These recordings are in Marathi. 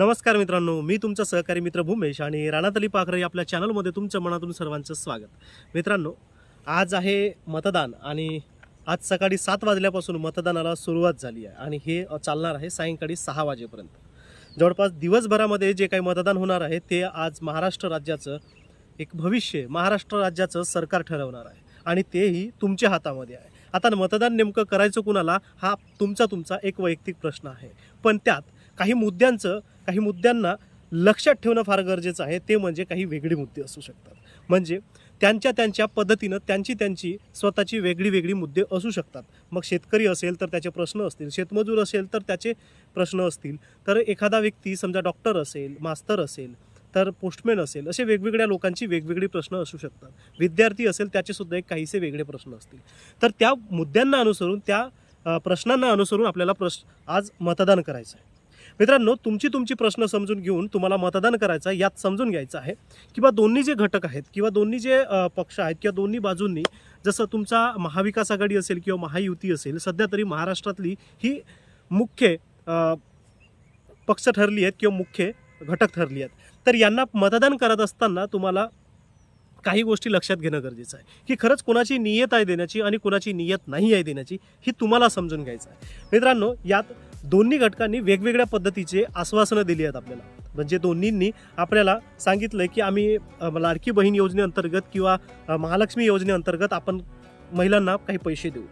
नमस्कार मित्रांनो मी तुमचा सहकारी मित्र भूमेश आणि राणातली पाखरे आपल्या चॅनलमध्ये तुमच्या मनातून सर्वांचं स्वागत. मित्रांनो आज आहे मतदान आणि आज सकाळी सात वाजल्यापासून मतदानाला सुरुवात झाली आहे आणि हे चालणार आहे सायंकाळी सहा वाजेपर्यंत. जवळपास दिवसभरामध्ये जे काही मतदान होणार आहे ते आज महाराष्ट्र राज्याचं एक भविष्य महाराष्ट्र राज्याचं सरकार ठरवणार आहे आणि तेही तुमच्या हातामध्ये आहे. आता मतदान नेमकं करायचं कुणाला हा तुमचा तुमचा एक वैयक्तिक प्रश्न आहे. पण त्यात काही मुद्द्यांचं काही मुद्द्यांना लक्षात ठेवणं फार गरजेचं आहे. ते म्हणजे काही वेगळे मुद्दे असू शकतात. म्हणजे त्यांच्या त्यांच्या पद्धतीनं त्यांची त्यांची स्वतःची वेगळी वेगळी मुद्दे असू शकतात. मग शेतकरी असेल तर त्याचे प्रश्न असतील शेतमजूर असेल तर त्याचे प्रश्न असतील. तर एखादा व्यक्ती समजा डॉक्टर असेल मास्तर असेल तर पोस्टमॅन असेल असे वेगवेगळ्या लोकांची वेगवेगळी प्रश्न असू शकतात. विद्यार्थी असेल त्याचे सुद्धा एक काहीसे वेगळे प्रश्न असतील. तर त्या मुद्द्यांना अनुसरून त्या प्रश्नांना अनुसरून आपल्याला प्रश्न आज मतदान करायचं आहे मित्रांनो तुमची तुमची प्रश्न समजून घेऊन तुम्हाला मतदान करायचं आहे यात समजून घ्यायचं आहे किंवा दोन्ही जे घटक आहेत किंवा दोन्ही जे पक्ष आहेत किंवा दोन्ही बाजूंनी जसं तुमचा महाविकास आघाडी असेल किंवा महायुती असेल सध्या तरी महाराष्ट्रातली ही मुख्य पक्ष ठरली आहेत किंवा मुख्य घटक ठरली आहेत. तर यांना मतदान करत असताना तुम्हाला काही गोष्टी लक्षात घेणं गरजेचं आहे की खरंच कोणाची नियत आहे देण्याची आणि कोणाची नियत नाही आहे देण्याची ही तुम्हाला समजून घ्यायचं आहे. मित्रांनो यात दोन्ही घटकांनी वेगवेगळ्या पद्धतीचे आश्वासनं दिली आहेत आपल्याला. म्हणजे दोन्हींनी आपल्याला सांगितलं की आम्ही लाडकी बहीण योजनेअंतर्गत किंवा महालक्ष्मी योजनेअंतर्गत आपण महिलांना काही पैसे देऊ.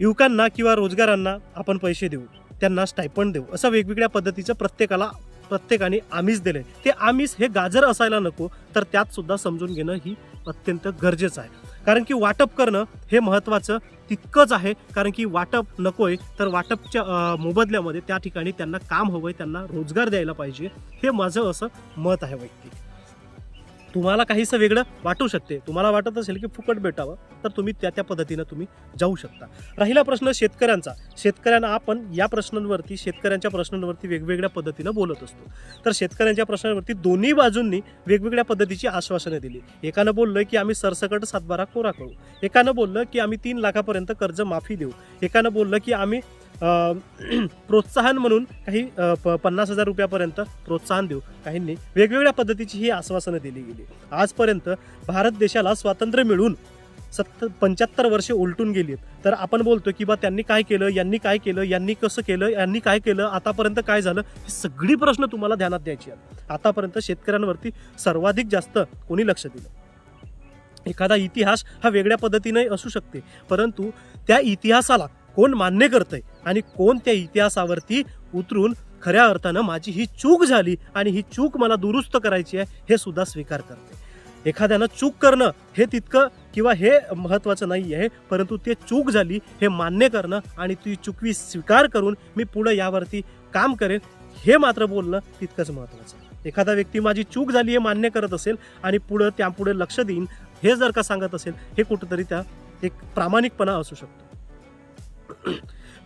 युवकांना किंवा रोजगारांना आपण पैसे देऊ. त्यांना स्टायपंड देऊ. असं वेगवेगळ्या पद्धतीचं प्रत्येकाला प्रत्येकाने आमिष दिले ते आमिष हे गाजर असायला नको तर त्यात सुद्धा समजून घेणं ही अत्यंत गरजेचं आहे. कारण की वाटप करणं हे महत्त्वाचं तितकंच आहे. कारण की वाटप नकोय तर वाटपच्या मोबदल्यामध्ये त्या ठिकाणी त्यांना काम हवंय त्यांना रोजगार द्यायला पाहिजे. हे माझं असं मत आहे वैयक्तिक. तुम्हाला काहीसं वेगळं वाटू शकते. तुम्हाला वाटत असेल की फुकट भेटावं तर तुम्ही त्या त्या पद्धतीनं तुम्ही जाऊ शकता. राहिला प्रश्न शेतकऱ्यांचा. शेतकऱ्यांना आपण या प्रश्नांवरती शेतकऱ्यांच्या प्रश्नांवरती वेगवेगळ्या पद्धतीनं बोलत असतो. तर शेतकऱ्यांच्या प्रश्नांवरती दोन्ही बाजूंनी वेगवेगळ्या पद्धतीची आश्वासनं दिली. एकानं बोललं की आम्ही सरसकट सातबारा कोरा करू. एकानं बोललं की आम्ही तीन लाखापर्यंत कर्ज माफी देऊ. एकानं बोललं की आम्ही प्रोत्साहन म्हणून काही प- पन्नास हजार रुपयापर्यंत प्रोत्साहन देऊ. काहींनी वेगवेगळ्या पद्धतीची ही आश्वासनं दिली गेली. आजपर्यंत भारत देशाला स्वातंत्र्य मिळून सत्तर पंच्याहत्तर वर्षे उलटून गेली तर आपण बोलतो की बा त्यांनी काय केलं यांनी काय केलं यांनी कसं केलं यांनी काय केलं आतापर्यंत काय झालं ही सगळी प्रश्न तुम्हाला ध्यानात द्यायची आहेत. आतापर्यंत शेतकऱ्यांवरती सर्वाधिक जास्त कोणी लक्ष दिलं? एखादा इतिहास हा वेगळ्या पद्धतीने असू शकते परंतु त्या इतिहासाला कोण मान्य करतंय? आणि कोण त्या इतिहासावरती उतरून खऱ्या अर्थानं माझी ही चूक झाली आणि ही चूक मला दुरुस्त करायची आहे हे सुद्धा स्वीकार करते. एखाद्यानं चूक करणं हे तितकं किंवा हे महत्त्वाचं नाही आहे परंतु ते चूक झाली हे मान्य करणं आणि ती चुकवी स्वीकार करून मी पुढं यावरती काम करेन हे मात्र बोलणं तितकंच महत्त्वाचं आहे. एखादा व्यक्ती माझी चूक झाली हे मान्य करत असेल आणि पुढं त्यापुढे लक्ष देईन हे जर का सांगत असेल हे कुठंतरी त्या एक प्रामाणिकपणा असू शकतो.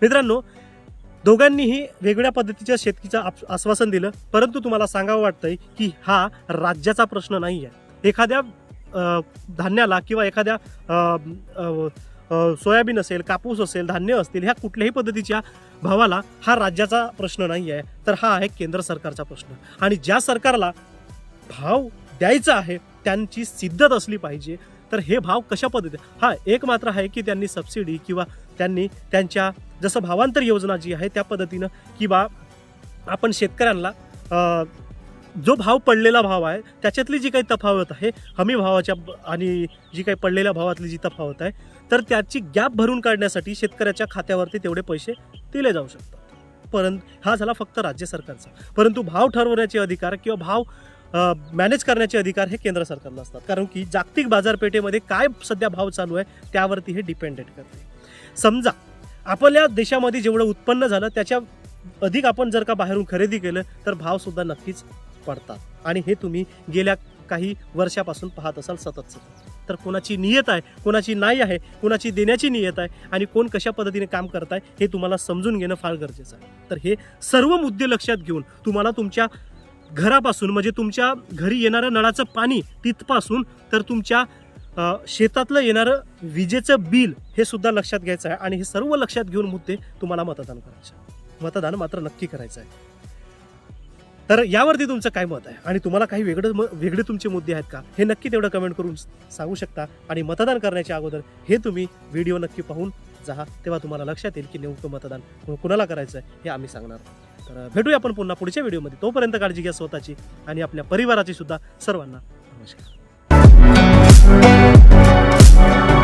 मित्रांनो दोघांनीही वेगळ्या पद्धतीच्या शेतकीचं आश्वासन दिलं. परंतु तुम्हाला सांगावं वाटतंय की हा राज्याचा प्रश्न नाही आहे एखाद्या धान्याला किंवा एखाद्या सोयाबीन असेल कापूस असेल धान्य असतील ह्या कुठल्याही पद्धतीच्या भावाला हा राज्याचा प्रश्न नाही आहे तर हा आहे केंद्र सरकारचा प्रश्न. आणि ज्या सरकारला भाव द्यायचा आहे त्यांची सिद्धत असली पाहिजे. तर हे भाव कशा पद्धती हा एक मात्र आहे की त्यांनी सबसिडी किंवा त्यांनी त्यांच्या जसं भावांतर योजना जी आहे त्या पद्धतीनं किंवा आपण शेतकऱ्यांना जो भाव पडलेला भाव आहे त्याच्यातली जी काही तफावत आहे हमी भावाच्या आणि जी काही पडलेल्या भावातली जी तफावत आहे तर त्याची गॅप भरून काढण्यासाठी शेतकऱ्याच्या खात्यावरती तेवढे पैसे दिले जाऊ शकतात. परंतु हा झाला फक्त राज्य सरकारचा. परंतु भाव ठरवण्याचे अधिकार किंवा भाव मॅनेज करण्याचे अधिकार हे केंद्र सरकारला असतात. कारण की जागतिक बाजारपेठेमध्ये काय सध्या भाव चालू आहे त्यावरती हे डिपेंडेंट करते. समजा आपल्या देशामध्ये जेवढं उत्पन्न झालं त्याच्या अधिक आपण जर का बाहेरून खरेदी केलं तर भावसुद्धा नक्कीच पडतात. आणि हे तुम्ही गेल्या काही वर्षापासून पाहत असाल सतत सतत. तर कोणाची नियत आहे कोणाची नाही आहे कोणाची देण्याची नियत आहे आणि कोण कशा पद्धतीने काम करत आहे हे तुम्हाला समजून घेणं फार गरजेचं आहे. तर हे सर्व मुद्दे लक्षात घेऊन तुम्हाला तुमच्या घरापासून म्हणजे तुमच्या घरी येणारं नळाचं पाणी तिथपासून तर तुमच्या शेतातलं येणारं विजेचं बिल हे सुद्धा लक्षात घ्यायचं आहे आणि हे सर्व लक्षात घेऊन मुद्दे तुम्हाला मतदान करायचं आहे मतदान मात्र नक्की करायचं आहे. तर यावरती तुमचं काय मत आहे? आणि तुम्हाला काही वेगळं वेगळे तुमचे मुद्दे आहेत का? हे नक्की तेवढं कमेंट करून सांगू शकता आणि मतदान करण्याच्या अगोदर हे तुम्ही व्हिडिओ नक्की पाहून जा तेव्हा तुम्हाला लक्षात येईल की नेमकं मतदान कुणाला करायचं आहे हे आम्ही सांगणार तर भेटूया आपण पुन्हा पुढच्या व्हिडिओमध्ये. तोपर्यंत काळजी घ्या स्वतःची आणि आपल्या परिवाराची सुद्धा सर्वांना नमस्कार. Thank you.